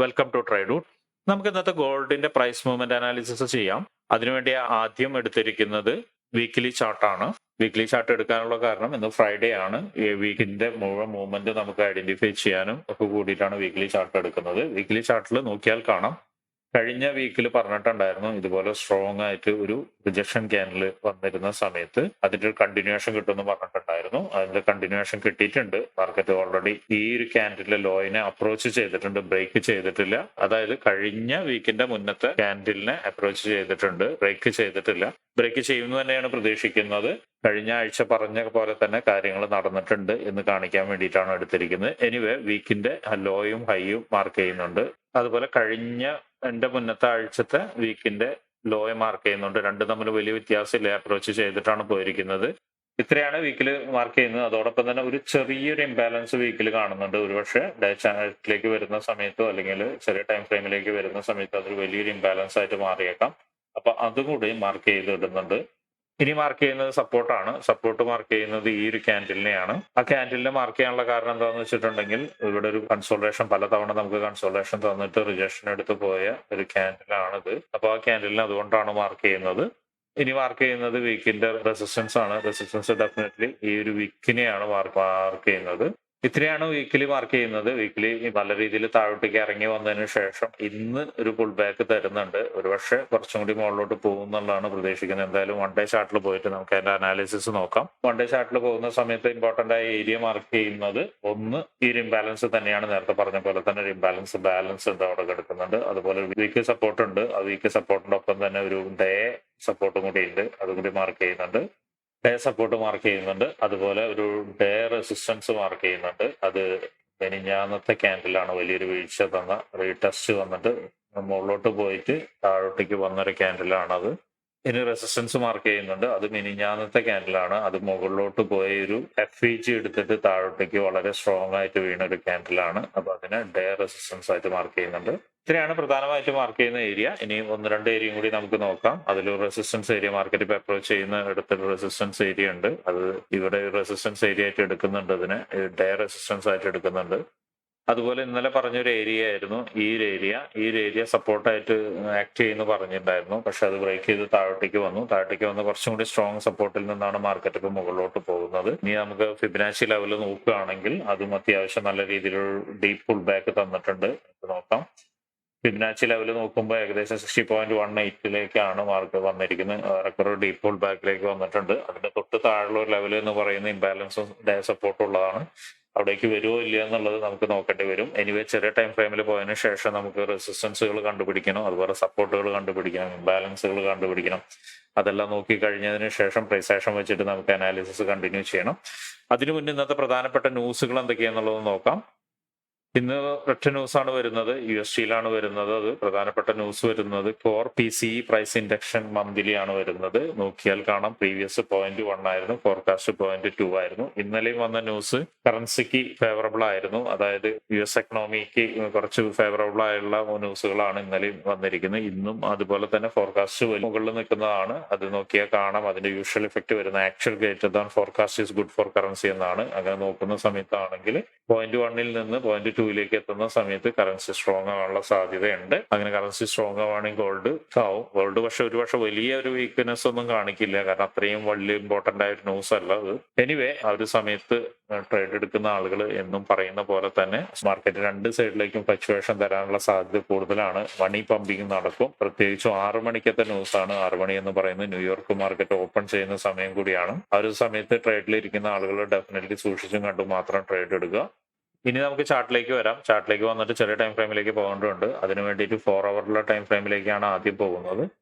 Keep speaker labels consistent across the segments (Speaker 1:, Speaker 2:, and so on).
Speaker 1: Welcome to ട്രൈഡൂട്ട് നമുക്ക് ഇന്നത്തെ ഗോൾഡിന്റെ പ്രൈസ് മൂവ്മെന്റ് അനാലിസിസ് ചെയ്യാം. അതിനുവേണ്ടി ആദ്യം എടുത്തിരിക്കുന്നത് വീക്കിലി ചാർട്ടാണ് വീക്കിലി ചാർട്ട് എടുക്കാനുള്ള കാരണം ഇന്ന് ഫ്രൈഡേ ആണ്. ഈ വീക്കിന്റെ മുഴുവൻ മൂവ്മെന്റ് നമുക്ക് ഐഡന്റിഫൈ ചെയ്യാനും ഒക്കെ കൂടിയിട്ടാണ് വീക്കിലി ചാർട്ട് എടുക്കുന്നത്. വീക്കിലി ചാർട്ടിൽ നോക്കിയാൽ കാണാം. കഴിഞ്ഞ വീക്കിൽ പറഞ്ഞിട്ടുണ്ടായിരുന്നു ഇതുപോലെ സ്ട്രോങ് ആയിട്ട് ഒരു റിജക്ഷൻ ക്യാനൽ വന്നിരുന്ന സമയത്ത് അതിന്റെ ഒരു കണ്ടിന്യൂഷൻ കിട്ടുമെന്ന് പറഞ്ഞിട്ടുണ്ടായിരുന്നു അതിന്റെ കണ്ടിന്യൂഷൻ കിട്ടിയിട്ടുണ്ട്. മാർക്കറ്റ് ഓൾറെഡി ഈ ഒരു ക്യാൻഡിലെ ലോയിനെ അപ്രോച്ച് ചെയ്തിട്ടുണ്ട്. ബ്രേക്ക് ചെയ്തിട്ടില്ല. അതായത് കഴിഞ്ഞ വീക്കിന്റെ മുന്നത്തെ ക്യാൻഡിലിനെ അപ്രോച്ച് ചെയ്തിട്ടുണ്ട്. ബ്രേക്ക് ചെയ്തിട്ടില്ല. ബ്രേക്ക് ചെയ്യുമെന്ന് തന്നെയാണ് പ്രതീക്ഷിക്കുന്നത്. കഴിഞ്ഞ ആഴ്ച പറഞ്ഞ പോലെ തന്നെ കാര്യങ്ങൾ നടന്നിട്ടുണ്ട് എന്ന് കാണിക്കാൻ വേണ്ടിയിട്ടാണ് എടുത്തിരിക്കുന്നത്. എനിവേ വീക്കിന്റെ ലോയും ഹൈയും മാർക്ക് ചെയ്യുന്നുണ്ട്. അതുപോലെ കഴിഞ്ഞ എന്റെ മുന്നത്തെ ആഴ്ചത്തെ വീക്കിന്റെ ലോയെ മാർക്ക് ചെയ്യുന്നുണ്ട്. രണ്ടും തമ്മിൽ വലിയ വ്യത്യാസമില്ല. അപ്രോച്ച് ചെയ്തിട്ടാണ് പോയിരിക്കുന്നത്. ഇത്രയാണ് വീക്കിൽ മാർക്ക് ചെയ്യുന്നത്. അതോടൊപ്പം തന്നെ ഒരു ചെറിയൊരു ഇംബാലൻസ് വീക്കിൽ കാണുന്നുണ്ട്. ഒരുപക്ഷെ ഡേ ചാനലിലേക്ക് വരുന്ന സമയത്തോ അല്ലെങ്കിൽ ചെറിയ ടൈം ഫ്രെയിമിലേക്ക് വരുന്ന സമയത്തോ അതൊരു വലിയൊരു ഇംബാലൻസ് ആയിട്ട് മാറിയേക്കാം. അപ്പൊ അതും കൂടി മാർക്ക് ചെയ്ത് ഇടുന്നുണ്ട്. ഇനി മാർക്ക് ചെയ്യുന്നത് സപ്പോർട്ടാണ് സപ്പോർട്ട് മാർക്ക് ചെയ്യുന്നത് ഈ ഒരു ക്യാൻഡിലിനെയാണ് ആ ക്യാൻഡിലിനെ മാർക്ക് ചെയ്യാനുള്ള കാരണം എന്താണെന്ന് വെച്ചിട്ടുണ്ടെങ്കിൽ ഇവിടെ ഒരു കൺസോൾട്ടേഷൻ പലതവണ നമുക്ക് കൺസോൾട്ടേഷൻ തന്നിട്ട് റിജക്ഷൻ എടുത്തു പോയ ഒരു ക്യാൻഡിലാണിത് അപ്പൊ ആ ക്യാൻഡിലിനെ അതുകൊണ്ടാണ് മാർക്ക് ചെയ്യുന്നത്. ഇനി മാർക്ക് ചെയ്യുന്നത് വീക്കിന്റെ റെസിസ്റ്റൻസ് ആണ്. റെസിസ്റ്റൻസ് ഡെഫിനറ്റ്ലി ഈ ഒരു വീക്കിനെയാണ് മാർക്ക് ചെയ്യുന്നത്. ഇത്രയാണ് വീക്കിലി മാർക്ക് ചെയ്യുന്നത്. വീക്കിലി നല്ല രീതിയിൽ താഴോട്ടേക്ക് ഇറങ്ങി വന്നതിന് ശേഷം ഇന്ന് ഒരു പുൾ ബാക്ക് തരുന്നുണ്ട്. ഒരുപക്ഷെ കുറച്ചും കൂടി മുകളിലോട്ട് പോകും എന്നുള്ളതാണ് പ്രതീക്ഷിക്കുന്നത്. എന്തായാലും വൺ ഡേ ചാർട്ടിൽ പോയിട്ട് നമുക്ക് അതിന്റെ അനാലിസിസ് നോക്കാം. വൺ ഡേ ചാർട്ടിൽ പോകുന്ന സമയത്ത് ഇമ്പോർട്ടന്റ് ആയ ഏരിയ മാർക്ക് ചെയ്യുന്നത് ഒന്ന് ഈ ഒരു ഇംബാലൻസ് തന്നെയാണ്. നേരത്തെ പറഞ്ഞ പോലെ തന്നെ ഒരു ഇംബാലൻസ് ബാലൻസ് ഉണ്ട് അവിടെ കിടക്കുന്നുണ്ട്. അതുപോലെ വീക്ക് സപ്പോർട്ട് ഉണ്ട്. ആ വീക്ക് സപ്പോർട്ടിന്റെ ഒപ്പം തന്നെ ഒരു ഡേ സപ്പോർട്ടും കൂടി ഉണ്ട്. അതും കൂടി മാർക്ക് ചെയ്യുന്നുണ്ട്. ഡേ സപ്പോർട്ട് മാർക്ക് ചെയ്യുന്നുണ്ട്. അതുപോലെ ഒരു ഡേ റെസിസ്റ്റൻസ് മാർക്ക് ചെയ്യുന്നുണ്ട്. അത് മെനിഞ്ഞാന്നത്തെ ക്യാൻഡിലാണ് വലിയൊരു വീഴ്ച തന്ന. റീടെസ്റ്റ് വന്നിട്ട് മുകളിലോട്ട് പോയിട്ട് താഴോട്ടേക്ക് വന്നൊരു ക്യാൻഡിലാണ് അത് ഇനി റെസിസ്റ്റൻസ് മാർക്ക് ചെയ്യുന്നുണ്ട്. അത് മിനിഞ്ഞാന്നത്തെ ക്യാൻഡിലാണ് അത് മുകളിലോട്ട് പോയ ഒരു എഫ് ഇ ജി എടുത്തിട്ട് താഴോട്ടേക്ക് വളരെ സ്ട്രോങ് ആയിട്ട് വീണ ഒരു ക്യാൻഡിലാണ് അപ്പൊ അതിനെ ഡേ റെസിസ്റ്റൻസ് ആയിട്ട് മാർക്ക് ചെയ്യുന്നുണ്ട്. ഇത്രയാണ് പ്രധാനമായിട്ട് മാർക്ക് ചെയ്യുന്ന ഏരിയ ഇനി ഒന്ന് രണ്ട് ഏരിയയും കൂടി നമുക്ക് നോക്കാം. അതിൽ റെസിസ്റ്റൻസ് ഏരിയ മാർക്കറ്റ് ഇപ്പോൾ അപ്രോച്ച് ചെയ്യുന്ന ഇടത്തൊരു റെസിസ്റ്റൻസ് ഏരിയ ഉണ്ട്. അത് ഇവിടെ റെസിസ്റ്റൻസ് ഏരിയ ആയിട്ട് എടുക്കുന്നുണ്ട് അതിനെ. ഡേ റെസിസ്റ്റൻസ് ആയിട്ട് എടുക്കുന്നുണ്ട്. അതുപോലെ ഇന്നലെ പറഞ്ഞൊരു ഏരിയ ആയിരുന്നു. ഈ ഒരു ഏരിയ ഈ ഒരു ഏരിയ സപ്പോർട്ടായിട്ട് ആക്ട് ചെയ്യുന്നു പറഞ്ഞിട്ടുണ്ടായിരുന്നു. പക്ഷെ അത് ബ്രേക്ക് ചെയ്ത് താഴോട്ടേക്ക് വന്നു. താഴോട്ടേക്ക് വന്ന് കുറച്ചും കൂടി സ്ട്രോങ് സപ്പോർട്ടിൽ നിന്നാണ് മാർക്കറ്റ് ഇപ്പോൾ മുകളിലോട്ട് പോകുന്നത്. ഇനി നമുക്ക് ഫിബിനാച്ചി ലെവൽ നോക്കുകയാണെങ്കിൽ അതും അത്യാവശ്യം നല്ല രീതിയിലൊരു ഡീപ്പ് ഫുൾ ബാക്ക് തന്നിട്ടുണ്ട്. നോക്കാം. ഫിബിനാച്ചി ലെവൽ നോക്കുമ്പോൾ ഏകദേശം സിക്സ്റ്റി പോയിന്റ് വൺ എയ്റ്റിലേക്കാണ് മാർക്ക് വന്നിരിക്കുന്നത്. ഏറെക്കുറെ ഡീപ്പ് ബാക്കിലേക്ക് വന്നിട്ടുണ്ട്. അതിന്റെ തൊട്ട് താഴെയുള്ള ഒരു ലെവൽ എന്ന് പറയുന്ന ഇംബാലൻസും ഡേ സപ്പോർട്ടും ഉള്ളതാണ്. അവിടേക്ക് വരുമോ ഇല്ലയോ എന്നുള്ളത് നമുക്ക് നോക്കേണ്ടി വരും. എനിവേ ചെറിയ ടൈം ഫ്രെയിമിൽ പോയതിനു ശേഷം നമുക്ക് റെസിസ്റ്റൻസുകൾ കണ്ടുപിടിക്കണം. അതുപോലെ സപ്പോർട്ടുകൾ കണ്ടുപിടിക്കണം. ഇംബാലൻസുകൾ കണ്ടുപിടിക്കണം. അതെല്ലാം നോക്കി കഴിഞ്ഞതിന് ശേഷം പ്രൈസേഷൻ വെച്ചിട്ട് നമുക്ക് അനാലിസിസ് കണ്ടിന്യൂ ചെയ്യണം. അതിനു മുന്നേ ഇന്നത്തെ പ്രധാനപ്പെട്ട ന്യൂസുകൾ എന്തൊക്കെയാണെന്നുള്ളത് നോക്കാം. ഇന്ന് ഒറ്റ ന്യൂസ് ആണ് വരുന്നത്. യു എസ് ടിയിലാണ് വരുന്നത്. അത് പ്രധാനപ്പെട്ട ന്യൂസ് വരുന്നത്. Core P C price induction monthly ആണ് വരുന്നത്. നോക്കിയാൽ കാണാം. പ്രീവിയസ് പോയിന്റ് വൺ ആയിരുന്നു. ഫോർകാസ്റ്റ് പോയിന്റ് ടു ആയിരുന്നു. ഇന്നലെയും വന്ന ന്യൂസ് കറൻസിക്ക് ഫേവറബിൾ ആയിരുന്നു. അതായത് യു എസ് എക്കണോമിക്ക് കുറച്ച് ഫേവറബിൾ ആയുള്ള ന്യൂസുകളാണ് ഇന്നലെയും വന്നിരിക്കുന്നത്. ഇന്നും അതുപോലെ തന്നെ ഫോർകാസ്റ്റ് മുകളിൽ നിൽക്കുന്നതാണ്. അത് നോക്കിയാൽ കാണാം. അതിന്റെ യൂഷ്വൽ ഇഫക്റ്റ് വരുന്ന actual greater than forecast is good for currency എന്നാണ്. അങ്ങനെ നോക്കുന്ന സമയത്താണെങ്കിൽ പോയിന്റ് വണ്ണിൽ നിന്ന് പോയിന്റ് ടൂയിലേക്ക് എത്തുന്ന സമയത്ത് കറൻസി സ്ട്രോങ് ആവാനുള്ള സാധ്യതയുണ്ട്. അങ്ങനെ കറൻസി സ്ട്രോങ് ആവുകയാണെങ്കിൽ ഗോൾഡ് ആവും. ഗോൾഡ് പക്ഷെ ഒരു പക്ഷെ വലിയ ഒരു വീക്ക്നെസ് ഒന്നും കാണിക്കില്ല. കാരണം അത്രയും വലിയ ഇമ്പോർട്ടന്റ് ആയ ഒരു ന്യൂസ് അല്ല അത്. എനിവേ ആ ഒരു സമയത്ത് ട്രേഡ് എടുക്കുന്ന ആളുകൾ എന്നും പറയുന്ന പോലെ തന്നെ മാർക്കറ്റ് രണ്ട് സൈഡിലേക്കും ഫ്ലക്ച്വേഷൻ തരാനുള്ള സാധ്യത കൂടുതലാണ്. മണി പമ്പിങ് നടക്കും. പ്രത്യേകിച്ചും ആറു മണിക്കത്തെ ന്യൂസ് ആണ്. ആറ് മണി എന്ന് പറയുന്നത് ന്യൂയോർക്ക് മാർക്കറ്റ് ഓപ്പൺ ചെയ്യുന്ന സമയം കൂടിയാണ്. ആ ഒരു സമയത്ത് ട്രേഡിൽ ഇരിക്കുന്ന ആളുകൾ ഡെഫിനറ്റ്ലി സൂക്ഷിച്ചും കണ്ടു മാത്രം ട്രേഡ് എടുക്കുക. ഇനി നമുക്ക് ചാർട്ടിലേക്ക് വരാം. ചാർട്ടിലേക്ക് വന്നിട്ട് ചെറിയ ടൈം ഫ്രെയിമിലേക്ക് പോകേണ്ടതുണ്ട്. അതിന് വേണ്ടിയിട്ട് ഫോർ അവറിലെ ടൈം ഫ്രെയിമിലേക്കാണ് ആദ്യം പോകുന്നത്.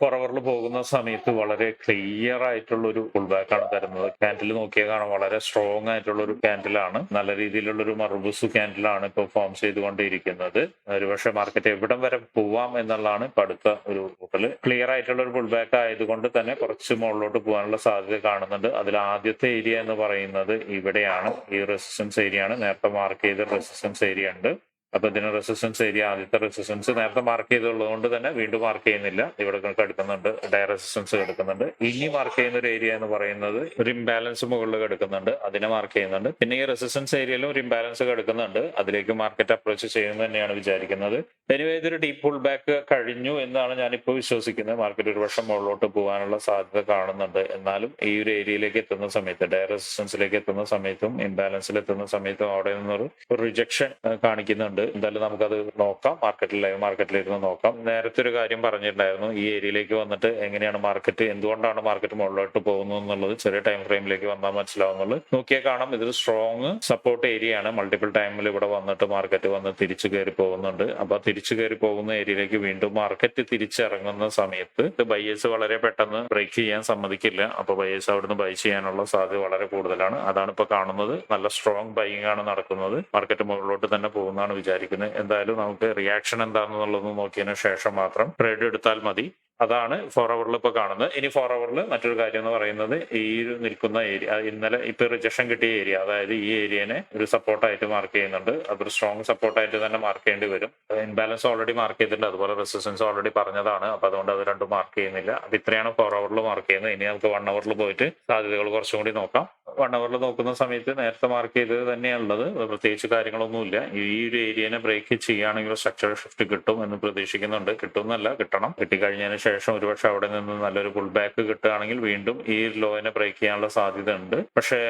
Speaker 1: ഫോർ അവറിൽ പോകുന്ന സമയത്ത് വളരെ ക്ലിയർ ആയിട്ടുള്ള ഒരു ഫുൾബാക്ക് ആണ് തരുന്നത്. ക്യാൻഡിൽ നോക്കിയാൽ കാണാൻ വളരെ സ്ട്രോങ് ആയിട്ടുള്ള ഒരു ക്യാൻഡിലാണ് നല്ല രീതിയിലുള്ള ഒരു മർബുസ് ക്യാൻഡിലാണ് ഇപ്പോൾ ഫോം ചെയ്തുകൊണ്ടിരിക്കുന്നത്. ഒരുപക്ഷെ മാർക്കറ്റ് എവിടം വരെ പോവാം എന്നുള്ളതാണ് ഇപ്പൊ അടുത്ത ഒരു കൂട്ടൽ. ക്ലിയർ ആയിട്ടുള്ള ഒരു ഫുൾബാക്ക് ആയതുകൊണ്ട് തന്നെ കുറച്ച് മുകളിലോട്ട് പോകാനുള്ള സാധ്യത കാണുന്നുണ്ട്. അതിൽ ആദ്യത്തെ ഏരിയ എന്ന് പറയുന്നത് ഇവിടെയാണ്. ഈ റെസിസ്റ്റൻസ് ഏരിയ ആണ്. നേരത്തെ മാർക്ക് ചെയ്ത റെസിസ്റ്റൻസ് ഏരിയ ഉണ്ട്. അപ്പൊ ഇതിന് റെസിസ്റ്റൻസ് ഏരിയ ആദ്യത്തെ റെസിസ്റ്റൻസ് നേരത്തെ മാർക്ക് ചെയ്തുള്ളത് കൊണ്ട് തന്നെ വീണ്ടും മാർക്ക് ചെയ്യുന്നില്ല. ഇവിടെ കിടക്കുന്നുണ്ട് എടുക്കുന്നുണ്ട് ഡയ റെസിസ്റ്റൻസ് എടുക്കുന്നുണ്ട്. ഇനി മാർക്ക് ചെയ്യുന്ന ഒരു ഏരിയ എന്ന് പറയുന്നത് ഒരു ഇംബാലൻസ് മുകളിൽ എടുക്കുന്നുണ്ട് അതിനെ മാർക്ക് ചെയ്യുന്നുണ്ട്. പിന്നെ ഈ റെസിസ്റ്റൻസ് ഏരിയയിലും ഒരു ഇംബാലൻസ് എടുക്കുന്നുണ്ട്. അതിലേക്ക് മാർക്കറ്റ് അപ്രോച്ച് ചെയ്യുന്നു തന്നെയാണ് വിചാരിക്കുന്നത്. എനിവേ ഇതൊരു ഡീപ്പ് പുൾ ബാക്ക് കഴിഞ്ഞു എന്നാണ് ഞാനിപ്പോൾ വിശ്വസിക്കുന്നത്. മാർക്കറ്റ് ഒരു വർഷം മുകളിലോട്ട് പോകാനുള്ള സാധ്യത കാണുന്നുണ്ട്. എന്നാലും ഈ ഒരു ഏരിയയിലേക്ക് എത്തുന്ന സമയത്ത് ഡയ റെസിസ്റ്റൻസിലേക്ക് എത്തുന്ന സമയത്തും ഇംബാലൻസിൽ എത്തുന്ന സമയത്തും അവിടെ നിന്നൊരു റിജക്ഷൻ കാണിക്കുന്നുണ്ട്. എന്തായാലും നമുക്കത് നോക്കാം. മാർക്കറ്റിൽ ലൈവ് മാർക്കറ്റിലിരുന്ന് നോക്കാം. നേരത്തെ ഒരു കാര്യം പറഞ്ഞിട്ടുണ്ടായിരുന്നു. ഈ ഏരിയയിലേക്ക് വന്നിട്ട് എങ്ങനെയാണ് മാർക്കറ്റ് എന്തുകൊണ്ടാണ് മാർക്കറ്റ് മുകളിലോട്ട് പോകുന്നത് എന്നുള്ളത് ചെറിയ ടൈം ഫ്രെയിമിലേക്ക് വന്നാൽ മനസ്സിലാവുന്നുള്ളൂ. നോക്കിയാൽ കാണാം. ഇതൊരു സ്ട്രോങ് സപ്പോർട്ട് ഏരിയ ആണ്. മൾട്ടിപ്പിൾ ടൈമിൽ ഇവിടെ വന്നിട്ട് മാർക്കറ്റ് വന്ന് തിരിച്ചു കയറി പോകുന്നുണ്ട്. അപ്പൊ തിരിച്ചു കയറി പോകുന്ന ഏരിയയിലേക്ക് വീണ്ടും മാർക്കറ്റ് തിരിച്ചിറങ്ങുന്ന സമയത്ത് ബൈയേഴ്സ് വളരെ പെട്ടെന്ന് ബ്രേക്ക് ചെയ്യാൻ സമ്മതിക്കില്ല. അപ്പൊ ബൈയേഴ്സ് അവിടുന്ന് ബൈ ചെയ്യാനുള്ള സാധ്യത വളരെ കൂടുതലാണ്. അതാണ് ഇപ്പൊ കാണുന്നത്. നല്ല സ്ട്രോങ് ബൈയിങ് ആണ് നടക്കുന്നത്. മാർക്കറ്റ് മുകളിലോട്ട് തന്നെ പോകുന്നതാണ് വിചാരിക്കുന്നത്. എന്തായാലും നമുക്ക് റിയാക്ഷൻ എന്താണെന്നുള്ളത് നോക്കിയതിനു ശേഷം മാത്രം ട്രേഡ് എടുത്താൽ മതി. അതാണ് ഫോർ അവറിൽ ഇപ്പൊ കാണുന്നത്. ഇനി ഫോർ അവറിൽ മറ്റൊരു കാര്യം എന്ന് പറയുന്നത് ഈ നിൽക്കുന്ന ഏരിയ ഇന്നലെ ഇപ്പൊ റിജക്ഷൻ കിട്ടിയ ഏരിയ അതായത് ഈ ഏരിയനെ ഒരു സപ്പോർട്ടായിട്ട് മാർക്ക് ചെയ്യുന്നുണ്ട്. അതൊരു സ്ട്രോങ് സപ്പോർട്ടായിട്ട് തന്നെ മാർക്ക് ചെയ്യേണ്ടി വരും. ഇൻബാലൻസ് ഓൾറെഡി മാർക്ക് ചെയ്തിട്ടുണ്ട്. അതുപോലെ റെസിസ്റ്റൻസ് ഓൾറെഡി പറഞ്ഞതാണ്. അപ്പൊ അതുകൊണ്ട് അത് രണ്ടും മാർക്ക് ചെയ്യുന്നില്ല. അപ്പൊ ഇത്രയാണ് ഫോർ അവറിൽ മാർക്ക് ചെയ്യുന്നത്. ഇനി നമുക്ക് വൺ അവറിൽ പോയിട്ട് സാധ്യതകൾ കുറച്ചും കൂടി നോക്കാം. വൺ നോക്കുന്ന സമയത്ത് നേരത്തെ മാർക്ക് ചെയ്തത് തന്നെയാണുള്ളത്. പ്രത്യേകിച്ച് കാര്യങ്ങളൊന്നുമില്ല. ഈ ഒരു ഏരിയനെ ബ്രേക്ക് ചെയ്യുകയാണെങ്കിൽ സ്ട്രക്ചർ ഷിഫ്റ്റ് കിട്ടും എന്ന് പ്രതീക്ഷിക്കുന്നുണ്ട്. കിട്ടുമെന്നല്ല കിട്ടണം. കിട്ടിക്കഴിഞ്ഞതിന് ശേഷം ഒരുപക്ഷെ അവിടെ നിന്ന് നല്ലൊരു പുൾ ബാക്ക് കിട്ടുകയാണെങ്കിൽ വീണ്ടും ഈ ലോനെ ബ്രേക്ക് ചെയ്യാനുള്ള സാധ്യത ഉണ്ട് പക്ഷേ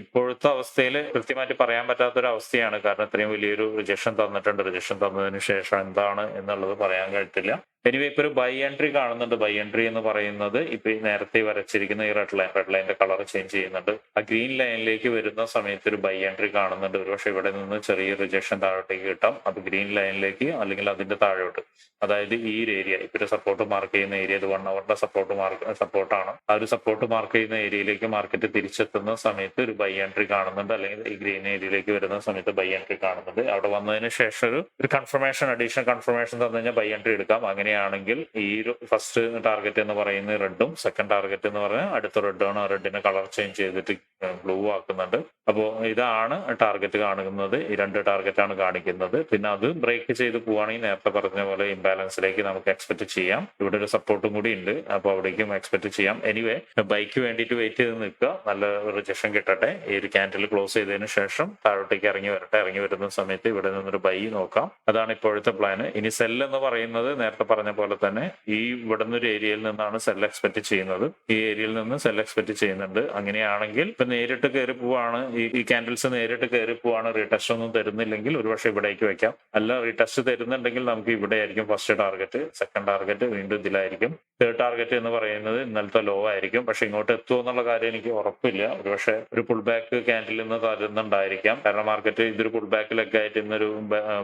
Speaker 1: ഇപ്പോഴത്തെ അവസ്ഥയിൽ കൃത്യമായിട്ട് പറയാൻ പറ്റാത്ത ഒരു അവസ്ഥയാണ് കാരണം ഇത്രയും വലിയൊരു റിജക്ഷൻ തന്നിട്ടുണ്ട്. റിജക്ഷൻ തന്നതിന് ശേഷം എന്താണ് എന്നുള്ളത് പറയാൻ കഴിയത്തില്ല എനിവേ ഇപ്പൊ ഒരു ബൈ എൻട്രി കാണുന്നുണ്ട്. ബൈ എൻട്രി എന്ന് പറയുന്നത് ഇപ്പൊ നേരത്തെ വരച്ചിരിക്കുന്ന ഈ റെഡ് ലൈൻ റെഡ് ലൈനിന്റെ കളർ ചേഞ്ച് ചെയ്യുന്നുണ്ട്. ആ ഗ്രീൻ ലൈനിലേക്ക് വരുന്ന സമയത്ത് ഒരു ബൈ എൻട്രി കാണുന്നുണ്ട്. ഒരുപക്ഷെ ഇവിടെ നിന്ന് ചെറിയ റിജക്ഷൻ താഴോട്ടേക്ക് കിട്ടാം. അത് ഗ്രീൻ ലൈനിലേക്ക് അല്ലെങ്കിൽ അതിന്റെ താഴോട്ട്. അതായത് ഈ ഒരു ഏരിയ ഇപ്പൊ സപ്പോർട്ട് മാർക്ക് ചെയ്യുന്ന ഏരിയ ഇത് വൺ അവറിന്റെ സപ്പോർട്ട് മാർക്ക് സപ്പോർട്ടാണ് ആ ഒരു സപ്പോർട്ട് മാർക്ക് ചെയ്യുന്ന ഏരിയയിലേക്ക് മാർക്കറ്റ് തിരിച്ചെത്തുന്ന സമയത്ത് ഒരു ബൈ എൻട്രി കാണുന്നുണ്ട്. അല്ലെങ്കിൽ ഈ ഗ്രീൻ ഏരിയയിലേക്ക് വരുന്ന സമയത്ത് ബൈ എൻട്രി കാണുന്നുണ്ട്. അവിടെ വന്നതിന് ശേഷം ഒരു ഒരു കൺഫർമേഷൻ അഡീഷണൽ കൺഫർമേഷൻ തന്നു കഴിഞ്ഞാൽ ബൈ എൻട്രി എടുക്കാം. അങ്ങനെയാണെങ്കിൽ ഈ ഫസ്റ്റ് ടാർഗറ്റ് എന്ന് പറയുന്ന റെഡും സെക്കൻഡ് ടാർഗറ്റ് എന്ന് പറഞ്ഞാൽ അടുത്ത റെഡാണ് റെഡിനെ കളർ ചേഞ്ച് ചെയ്തിട്ട് ബ്ലൂ ആക്കുന്നുണ്ട്. അപ്പോൾ ഇതാണ് ടാർഗറ്റ് കാണുന്നത്. ഈ രണ്ട് ടാർഗറ്റാണ് കാണിക്കുന്നത്. പിന്നെ അത് ബ്രേക്ക് ചെയ്ത് പോവുകയാണെങ്കിൽ നേരത്തെ പറഞ്ഞ പോലെ ഇംബാലൻസിലേക്ക് നമുക്ക് എക്സ്പെക്ട് ചെയ്യാം. ഇവിടെ ഒരു സപ്പോർട്ടും കൂടി ഉണ്ട്. അപ്പോൾ അവിടേക്കും എക്സ്പെക്ട് ചെയ്യാം. എനിവേ ബൈക്ക് വേണ്ടിയിട്ട് വെയിറ്റ് ചെയ്ത് നിൽക്കുക. നല്ല റിജക്ഷൻ കിട്ടട്ടെ. ഈ ഒരു ക്യാൻഡിൽ ക്ലോസ് ചെയ്തതിന് ശേഷം താഴോട്ടേക്ക് ഇറങ്ങി വരട്ടെ. ഇറങ്ങി വരുന്ന സമയത്ത് ഇവിടെ നിന്നൊരു ബൈ നോക്കാം. അതാണ് ഇപ്പോഴത്തെ പ്ലാൻ ഇനി സെൽ എന്ന് പറയുന്നത് നേരത്തെ പറഞ്ഞ പോലെ തന്നെ ഈ ഇവിടുന്ന് ഒരു ഏരിയയിൽ നിന്നാണ് സെൽ എക്സ്പെക്ട് ചെയ്യുന്നത്. ഈ ഏരിയയിൽ നിന്ന് സെൽ എക്സ്പെക്ട് ചെയ്യുന്നുണ്ട്. അങ്ങനെയാണെങ്കിൽ ഇപ്പൊ നേരിട്ട് കയറി പോവാണ്. ഈ ക്യാൻഡിൽസ് നേരിട്ട് കയറി പോവാണ്. റീടെസ്റ്റ് ഒന്നും തരുന്നില്ലെങ്കിൽ ഒരുപക്ഷെ ഇവിടേക്ക് വെക്കാം. അല്ല റീടെസ്റ്റ് തരുന്നുണ്ടെങ്കിൽ നമുക്ക് ഇവിടെ ആയിരിക്കും ഫസ്റ്റ് ടാർഗറ്റ് സെക്കൻഡ് ടാർഗറ്റ് വീണ്ടും ഇതിലായിരിക്കും. തേർഡ് ടാർഗറ്റ് എന്ന് പറയുന്നത് ഇന്നലത്തെ ലോ ആയിരിക്കും. പക്ഷെ ഇങ്ങോട്ട് എത്തുമോ എന്നുള്ള കാര്യം എനിക്ക് ഉറപ്പില്ല. ഒരുപക്ഷെ ഒരു പുൾ ബാക്ക് ക്യാൻഡിൽ നിന്ന് തരുന്നുണ്ടായിരിക്കാം. കാരണം മാർക്കറ്റ് ഇതൊരു പുൾ ബാക്ക് ലെഗ് ആയിട്ട് ഇന്നൊരു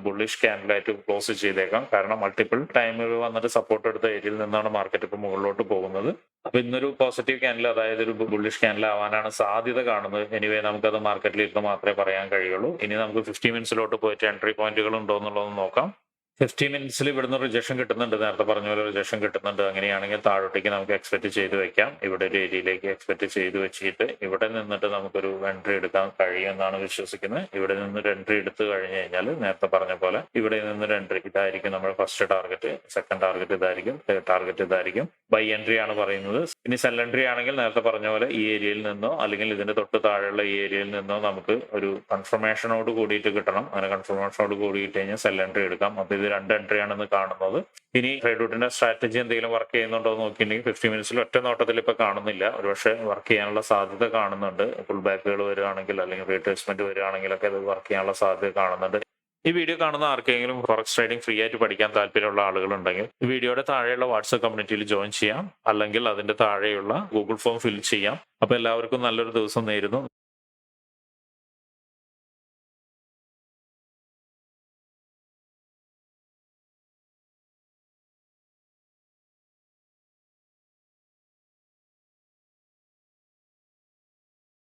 Speaker 1: ബുള്ളിഷ് ക്യാൻഡിലായിട്ട് ക്ലോസ് ചെയ്തേക്കാം. കാരണം മൾട്ടിപ്പിൾ ടൈമിൽ വന്നിട്ട് സപ്പോർട്ട് എടുത്ത ഏരിയയിൽ നിന്നാണ് മാർക്കറ്റ് ഇപ്പൊ മുകളിലോട്ട് പോകുന്നത്. അപ്പൊ ഇന്നൊരു പോസിറ്റീവ് ക്യാൻഡിൽ അതായത് ഒരു ബുള്ളിഷ് ക്യാൻഡിൽ ആവാനാണ് സാധ്യത കാണുന്നത്. എനിവേ നമുക്കത് മാർക്കറ്റിൽ ഇരുന്ന് മാത്രമേ പറയാൻ കഴിയുള്ളൂ. ഇനി നമുക്ക് ഫിഫ്റ്റി മിനിറ്റ്സിലോട്ട് പോയിട്ട് എൻട്രി പോയിന്റുകൾ ഉണ്ടോ എന്നുള്ളത് നോക്കാം. ഫിഫ്റ്റി മിനിറ്റ്സിൽ ഇവിടുന്ന് റിജക്ഷൻ കിട്ടുന്നുണ്ട്. നേരത്തെ പറഞ്ഞ പോലെ റിജക്ഷൻ കിട്ടുന്നുണ്ട്. അങ്ങനെയാണെങ്കിൽ താഴോട്ടേക്ക് നമുക്ക് എക്സ്പെക്ട് ചെയ്ത് വെക്കാം. ഇവിടെ ഒരു ഏരിയയിലേക്ക് എക്സ്പെക്ട് ചെയ്ത് വെച്ചിട്ട് ഇവിടെ നിന്നിട്ട് നമുക്കൊരു എൻട്രി എടുക്കാൻ കഴിയുമെന്നാണ് വിശ്വസിക്കുന്നത്. ഇവിടെ നിന്ന് ഒരു എൻട്രി എടുത്തു കഴിഞ്ഞു കഴിഞ്ഞാൽ നേരത്തെ പറഞ്ഞ പോലെ ഇവിടെ നിന്ന് ഒരു എൻട്രി ഇതായിരിക്കും നമ്മുടെ ഫസ്റ്റ് ടാർഗറ്റ് സെക്കൻഡ് ടാർഗറ്റ് ഇതായിരിക്കും തേർഡ് ടാർഗറ്റ് ഇതായിരിക്കും. ബൈ എൻട്രി ആണ് പറയുന്നത്. ഇനി സെല്ലൻട്രി ആണെങ്കിൽ നേരത്തെ പറഞ്ഞ പോലെ ഈ ഏരിയയിൽ നിന്നോ അല്ലെങ്കിൽ ഇതിന്റെ തൊട്ട് താഴെയുള്ള ഈ ഏരിയയിൽ നിന്നോ നമുക്ക് ഒരു കൺഫർമേഷനോട് കൂടിയിട്ട് കിട്ടണം. അങ്ങനെ കൺഫർമേഷനോട് കൂടിയിട്ട് കഴിഞ്ഞാൽ സെൽ എൻട്രി എടുക്കാം. അപ്പൊ ഇത് രണ്ട് എൻട്രി ആണെന്ന് കാണുന്നത്. ഇനി ട്രേഡ്വുഡിന്റെ സ്ട്രാറ്റജി എന്തെങ്കിലും വർക്ക് ചെയ്യുന്നുണ്ടോ എന്ന് നോക്കിയിട്ടുണ്ടെങ്കിൽ ഫിഫ്റ്റി മിനിറ്റ്സിൽ ഒറ്റ നോട്ടത്തിൽ ഇപ്പൊ കാണുന്നില്ല. ഒരുപക്ഷെ വർക്ക് ചെയ്യാനുള്ള സാധ്യത കാണുന്നുണ്ട്. ഫുൾ ബാക്കുകൾ വരികയാണെങ്കിൽ അല്ലെങ്കിൽ റീട്രേസ്മെന്റ് വരികയാണെങ്കിലൊക്കെ അത് വർക്ക് ചെയ്യാനുള്ള സാധ്യത കാണുന്നുണ്ട്. ഈ വീഡിയോ കാണുന്ന ആർക്കെങ്കിലും ഫോറക്സ് ട്രേഡിംഗ് ഫ്രീ ആയിട്ട് പഠിക്കാൻ താല്പര്യമുള്ള ആളുകളുണ്ടെങ്കിൽ വീഡിയോയുടെ താഴെയുള്ള വാട്സ്ആപ്പ് കമ്മ്യൂണിറ്റിയിൽ ജോയിൻ ചെയ്യാം. അല്ലെങ്കിൽ അതിന്റെ താഴെയുള്ള ഗൂഗിൾ ഫോം ഫിൽ ചെയ്യാം. അപ്പൊ എല്ലാവർക്കും നല്ലൊരു ദിവസം നേരുന്നു.